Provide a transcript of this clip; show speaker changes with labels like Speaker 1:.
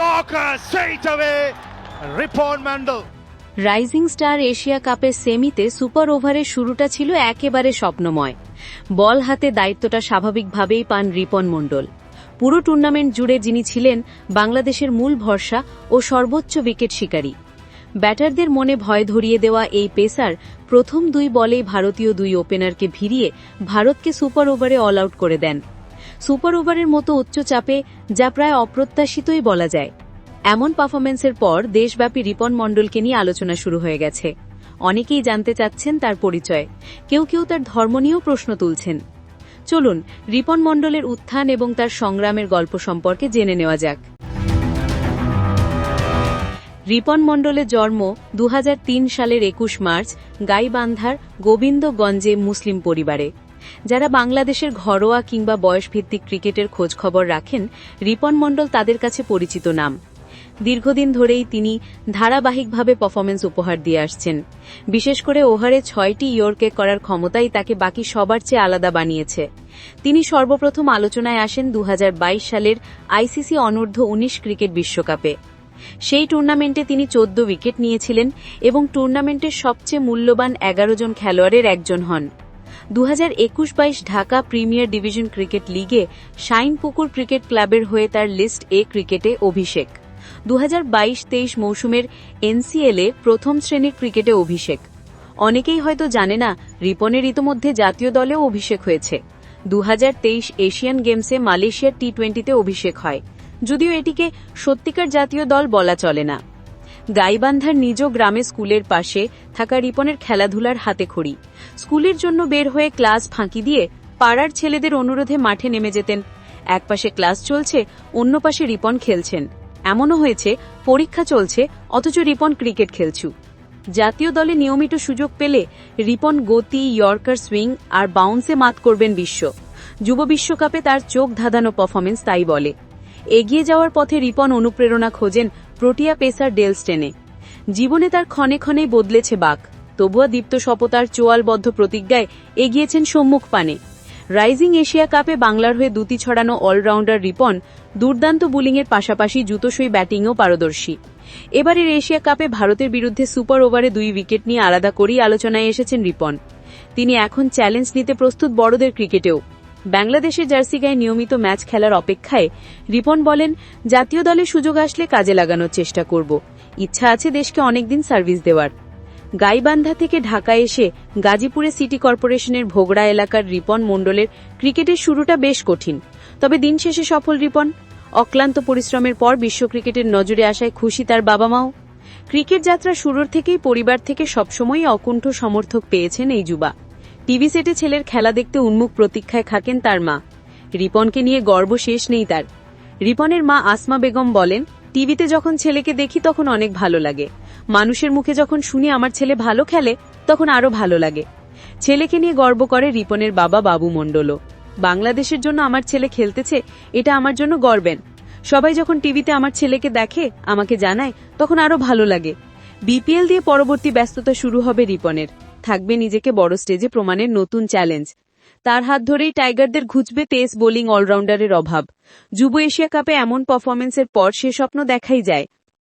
Speaker 1: Yorker straight away.
Speaker 2: Rising star Asia কাপের সেমিতে super ওভারের শুরুটা ছিল একেবারে স্বপ্নময়। বল হাতে দায়িত্বটা স্বাভাবিকভাবেই পান রিপন মণ্ডল। পুরো টুর্নামেন্ট জুড়ে যিনি ছিলেন বাংলাদেশের মূল ভরসা ও সর্বোচ্চ উইকেট শিকারী। ব্যাটারদের মনে ভয় ধরিয়ে দেওয়া এই পেসার প্রথম দুই বলেই ভারতীয় দুই ওপেনারকে ভিড়িয়ে ভারতকে সুপার ওভারে অল আউট করে দেন। সুপার ওভারের মতো উচ্চ চাপে, যা প্রায় অপ্রত্যাশিতই বলা যায়। এমন পারফরমেন্সের পর দেশব্যাপী রিপন মণ্ডলকে নিয়ে আলোচনা শুরু হয়ে গেছে। অনেকেই জানতে চাচ্ছেন তার পরিচয়। কেউ কেউ তার ধর্ম নিয়েও প্রশ্ন তুলছেন। চলুন, রিপন মণ্ডলের উত্থান এবং তার সংগ্রামের গল্প সম্পর্কে জেনে নেওয়া যাক। রিপন মণ্ডলের জন্ম দু হাজার তিন সালের একুশ মার্চ, গাইবান্ধার গোবিন্দগঞ্জে মুসলিম পরিবারে। যারা বাংলাদেশের ঘরোয়া কিংবা বয়সভিত্তিক ক্রিকেটের খোঁজখবর রাখেন, রিপন মণ্ডল তাদের কাছে পরিচিত নাম। দীর্ঘদিন ধরেই তিনি ধারাবাহিকভাবে পারফরমেন্স উপহার দিয়ে আসছেন। বিশেষ করে ওভারে ছয়টি ইয়র্কে করার ক্ষমতাই তাকে বাকি সবার চেয়ে আলাদা বানিয়েছে। তিনি সর্বপ্রথম আলোচনায় আসেন দু হাজার বাইশ সালের আইসিসি অনূর্ধ্ব উনিশ ক্রিকেট বিশ্বকাপে। সেই টুর্নামেন্টে তিনি চোদ্দ উইকেট নিয়েছিলেন এবং টুর্নামেন্টের সবচেয়ে মূল্যবান এগারো জন খেলোয়াড়ের একজন হন। দু হাজার একুশ বাইশ ঢাকা প্রিমিয়ার ডিভিশন ক্রিকেট লিগে শাইনপুকুর ক্রিকেট ক্লাবের হয়ে তার লিস্ট এ ক্রিকেটে অভিষেক। দু হাজার বাইশ তেইশ মৌসুমের এনসিএলে প্রথম শ্রেণির ক্রিকেটে অভিষেক। অনেকেই হয়তো জানে না, রিপনের ইতোমধ্যে জাতীয় দলেও অভিষেক হয়েছে। দুহাজার তেইশ এশিয়ান গেমসে মালয়েশিয়ার টি টোয়েন্টিতে অভিষেক হয়। যদিও এটিকে সত্যিকার জাতীয় দল বলা চলে না। গাইবান্ধার নিজ গ্রামে স্কুলের পাশে থাকা রিপনের খেলাধুলার হাতে খড়ি। স্কুলের জন্য বের হয়ে ক্লাস ফাঁকি দিয়ে পাড়ার ছেলেদের অনুরোধে মাঠে নেমে যেতেন। একপাশে ক্লাস চলছে, অন্য পাশে রিপন খেলছেন। এমনও হয়েছে, পরীক্ষা চলছে, অথচ রিপন ক্রিকেট খেলছু। জাতীয় দলে নিয়মিত সুযোগ পেলে রিপন গতি, ইয়র্কার সুইং আর বাউন্সে মাত করবেন বিশ্ব। যুব বিশ্বকাপে তার চোখ ধাঁধানো পারফরমেন্স তাই বলে। এগিয়ে যাওয়ার পথে রিপন অনুপ্রেরণা খোঁজেন প্রোটিয়া পেসার ডেলস্টেনে জীবনে তার ক্ষণে ক্ষণেই বদলেছে বাক তবুয়া দীপ্ত শপতার চোয়ালবদ্ধ প্রতিজ্ঞায় এগিয়েছেন সম্মুখ পানে। রাইজিং এশিয়া কাপে বাংলার হয়ে দুটি ছড়ানো অলরাউন্ডার রিপন দুর্দান্ত বোলিংয়ের পাশাপাশি জুতোসই ব্যাটিংও পারদর্শী। এবারের এশিয়া কাপে ভারতের বিরুদ্ধে সুপার ওভারে দুই উইকেট নিয়ে আলাদা করেই আলোচনায় এসেছেন রিপন। তিনি এখন চ্যালেঞ্জ নিতে প্রস্তুত বড়দের ক্রিকেটেও। বাংলাদেশের জার্সি গায়ে নিয়মিত ম্যাচ খেলার অপেক্ষায় রিপন বলেন, জাতীয় দলে সুযোগ আসলে কাজে লাগানোর চেষ্টা করব। ইচ্ছা আছে দেশকে অনেকদিন সার্ভিস দেওয়ার। গাইবান্ধা থেকে ঢাকা এসে গাজীপুরে সিটি কর্পোরেশনের ভোগড়া এলাকার রিপন মণ্ডলের ক্রিকেটের শুরুটা বেশ কঠিন। তবে দিন শেষে সফল রিপন। অক্লান্ত পরিশ্রমের পর বিশ্ব ক্রিকেটের নজরে আসায় খুশি তার বাবা মাও ক্রিকেট যাত্রা শুরুর থেকেই পরিবার থেকে সবসময়ই অকুণ্ঠ সমর্থক পেয়েছেন এই যুবা। টিভি সেটে ছেলের খেলা দেখতে উন্মুখ প্রতীক্ষায় থাকেন তার মা। রিপনকে নিয়ে গর্ব শেষ নেই তার। রিপনের মা আসমা বেগম বলেন, টিভিতে যখন ছেলেকে দেখি তখন অনেক ভালো লাগে। মানুষের মুখে যখন শুনি আমার ছেলে ভালো খেলে, তখন আরও ভালো লাগে। ছেলেকে নিয়ে গর্ব করে রিপনের বাবা বাবু মণ্ডলও। বাংলাদেশের জন্য আমার ছেলে খেলতেছে, এটা আমার জন্য গর্বেন সবাই যখন টিভিতে আমার ছেলেকে দেখে, আমাকে জানায়, তখন আরও ভালো লাগে। বিপিএল দিয়ে পরবর্তী ব্যস্ততা শুরু হবে রিপনের। থাকবে নিজেকে বড় স্টেজে প্রমাণের নতুন চ্যালেঞ্জ। তার হাত ধরেই টাইগারদের ঘুচবে তেজ বোলিং অলরাউন্ডারের অভাব। যুব এশিয়া কাপে এমন পারফরমেন্সের পর সে স্বপ্ন দেখাই যায়।